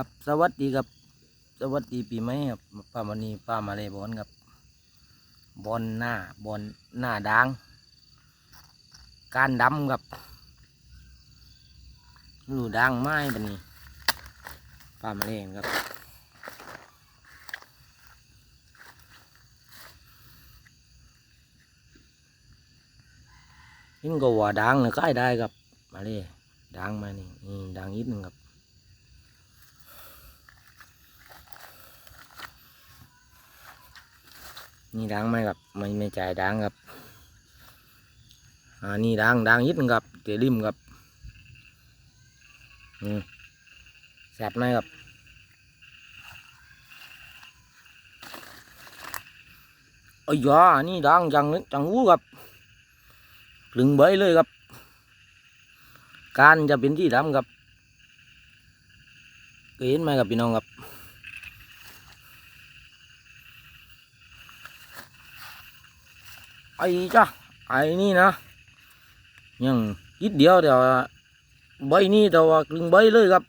ครับสวัสดีครับ สวัสดีปีใหม่ครับป้ามันนีป้ามาเลยบอลครับบอลหน้าบอลหน้าด่าง การดำครับรูด่างไม้บันนี้ป้ามาเลยครับนี่ก็ว่าด่างนะใกล้ได้ครับมาเลยด่างมานี่นี่ด่างนิดหนึงครับ นี่ดังไหมครับไม่ไม่จ่ายดังครับอ่านี่ดังดังยิดหนึ่งครับเตริมครับอืมแสบไหมครับอ้ยยนี่ดังจังนึกจังหูครับปลึงเบยเลยครับ การจะเป็นที่ดำครับเคยเห็นไหมครับพี่น้องครับ ไอ้จ้าไอ้นี่นะยังยิดเดียวเดี๋ยวใบนี้แต่ว่ากลึงใบเลยครับ